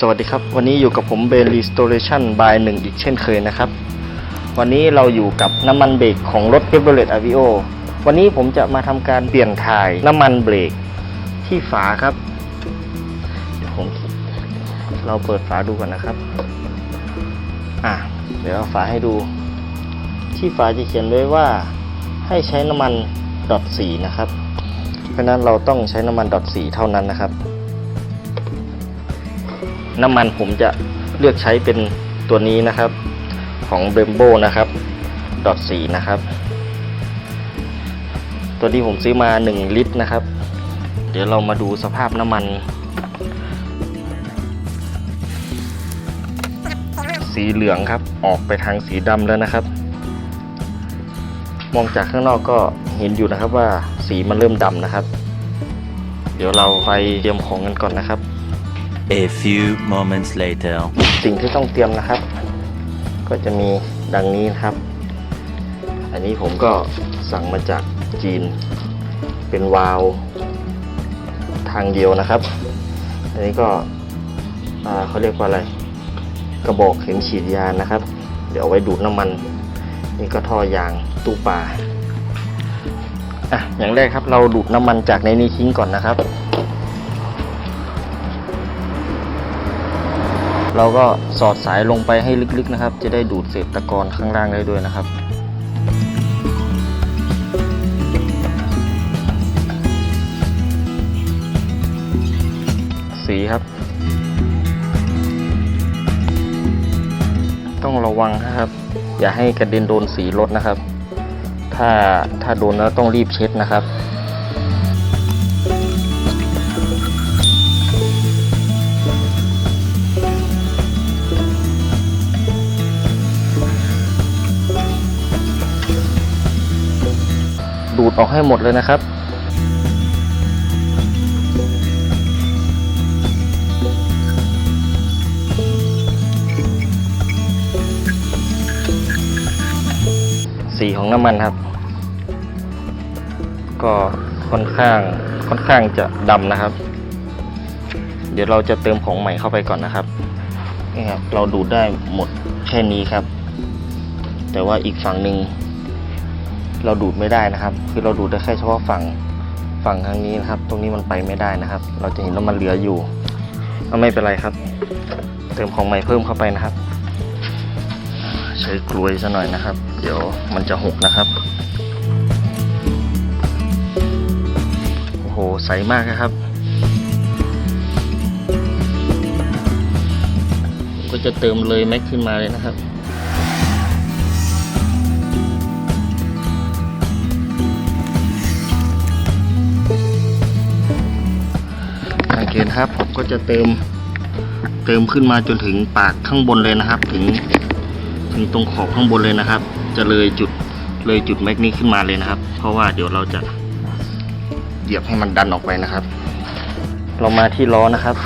สวัสดีครับ วันนี้อยู่กับผมเบน Restoration by 1อีกเช่นเคยนะครับ วันนี้เราอยู่กับน้ำมันเบรกของรถ Chevrolet Aveo วันนี้ผมจะมาทำการเปลี่ยนถ่ายน้ำมันเบรกที่ฝาครับเดี๋ยวผมเราเปิดฝาดูก่อนนะครับอะเดี๋ยวเอาฝาให้ดู ที่ฝาจะเขียนไว้ว่าให้ใช้น้ำมันดอทสีนะครับ เพราะฉะนั้นเราต้องใช้น้ำมันดอทสีเท่านั้นนะครับ น้ำมันผมจะเลือกใช้เป็นตัวนี้นะครับ ของ b r e m b o นะครับดอทสีนะครับ ตัวที่ผมซื้อมา 1 ลิตรนะครับ เดี๋ยวเรามาดูสภาพน้ำมัน สีเหลืองครับออกไปทางสีดำแล้วนะครับ มองจากข้างนอกก็เห็นอยู่นะครับว่าสีมันเริ่มดำนะครับ เดี๋ยวเราไปเตรียมของกันก่อนนะครับ A few moments later. สิ่งที่ต้องเตรียมนะครับ ก็จะมีดังนี้นะครับ อันนี้ผมก็สั่งมาจากจีน เป็นวาล์วทางเดียวนะครับ อันนี้ก็เขาเรียกว่าอะไร กระบอกเข็มฉีดยานะครับ เดี๋ยวเอาไว้ดูดน้ำมัน นี่ก็ท่อยางตู้ปลาอะอย่างแรกครับเราดูดน้ำมันจากในนี้ทิ้งก่อนนะครับ เราก็สอดสายลงไปให้ลึกๆนะครับ จะได้ดูดเศษตะกอนข้างล่างได้ด้วยนะครับสีครับ ต้องระวังนะครับ อย่าให้กระเด็นโดนสีรถนะครับ ถ้าถ้าโดนแล้วต้องรีบเช็ดนะครับ ออกให้หมดเลยนะครับ สีของน้ำมันครับ ก็ค่อนข้างค่อนข้างจะดำนะครับ เดี๋ยวเราจะเติมของใหม่เข้าไปก่อนนะครับนี่ครับ เราดูดได้หมดแค่นี้ครับ แต่ว่าอีกฝั่งหนึ่ง เราดูดไม่ได้นะครับ คือเราดูดได้แค่เฉพาะฝั่งฝั่งทางนี้นะครับ ตรงนี้มันไปไม่ได้นะครับ เราจะเห็นว่ามันเหลืออยู่ก็ไม่เป็นไรครับ เติมของใหม่เพิ่มเข้าไปนะครับ ใช้กลวยซะหน่อยนะครับ เดี๋ยวมันจะหกนะครับโอ้โหใสมากนะครับก็จะเติมเลยแม็กขึ้นมาเลยนะครับ ครับผมก็จะเติมเติมขึ้นมาจนถึงปากข้างบนเลยนะครับ ถึงถึงตรงขอบข้างบนเลยนะครับ จะเลยจุดเลยจุดแมกนี้ขึ้นมาเลยนะครับ เพราะว่าเดี๋ยวเราจะเหยียบให้มันดันออกไปนะครับ เรามาที่ล้อนะครับ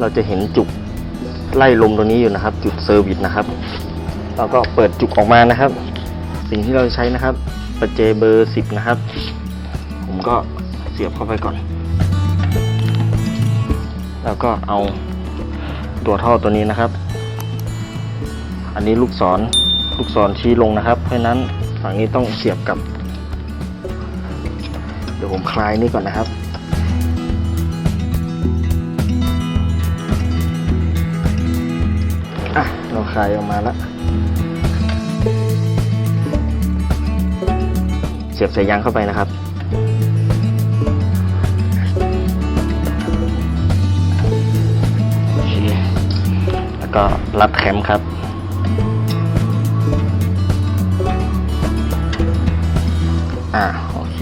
เราจะเห็นจุกไล่ลมตรงนี้อยู่นะครับ จุดเซอร์วิสนะครับเราก็เปิดจุกออกมานะครับ สิ่งที่เราใช้นะครับประเจเบอร์สิบนะครับ ผมก็เสียบเข้าไปก่อน แล้วก็เอาตัวท่อตัวนี้นะครับ อันนี้ลูกศรลูกศรชี้ลงนะครับ เพราะนั้นฝั่งนี้ต้องเสียบกับ เดี๋ยวผมคลายนี่ก่อนนะครับ อะ เราคลายออกมาแล้ว เสียบสายยางเข้าไปนะครับ ก็รัดแคมครับอ่าโอเค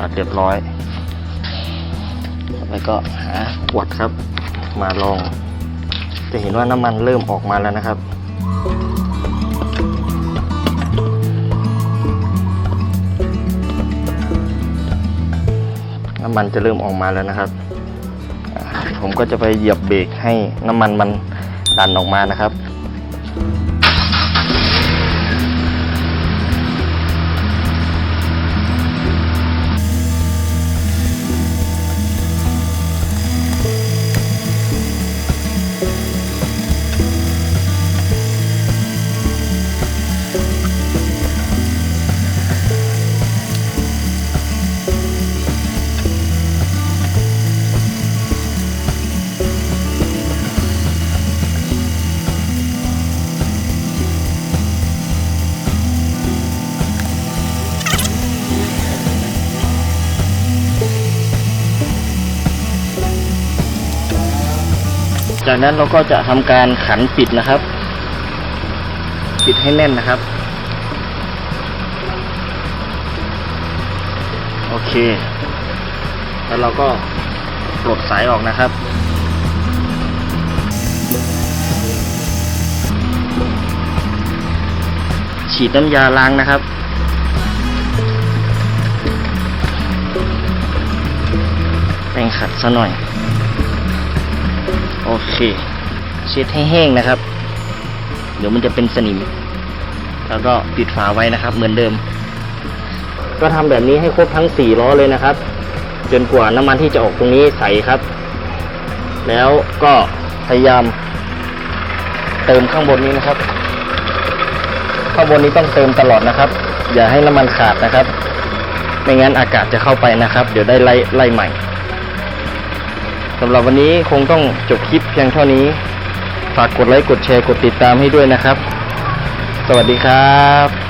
รัดเรียบร้อยแล้วก็หาขวดครับ มาลอง จะเห็นว่าน้ำมันเริ่มออกมาแล้วนะครับน้ำมันจะเริ่มออกมาแล้วนะครับ ผมก็จะไปเหยียบเบรกให้น้ำมันมัน ดันออกมานะครับ จากนั้นเราก็จะทำการขันปิดนะครับ ปิดให้แน่นนะครับ โอเค แล้วเราก็ปลดสายออกนะครับฉีดน้ำยาล้างนะครับ แป้งขัดซะหน่อย เค เช็ดให้แห้งนะครับ เดี๋ยวมันจะเป็นสนิม แล้วก็ปิดฝาไว้นะครับ เหมือนเดิม ก็ทำแบบนี้ให้ครบทั้งสี่ล้อเลยนะครับ จนกว่าน้ำมันที่จะออกตรงนี้ใสครับ แล้วก็พยายาม เติมข้างบนนี้นะครับ ข้างบนนี้ต้องเติมตลอดนะครับ อย่าให้น้ำมันขาดนะครับ ไม่งั้นอากาศจะเข้าไปนะครับ เดี๋ยวได้ไล่ไล่ใหม่ สำหรับวันนี้คงต้องจบคลิปเพียงเท่านี้ ฝากกดไลค์กดแชร์กดติดตามให้ด้วยนะครับ สวัสดีครับ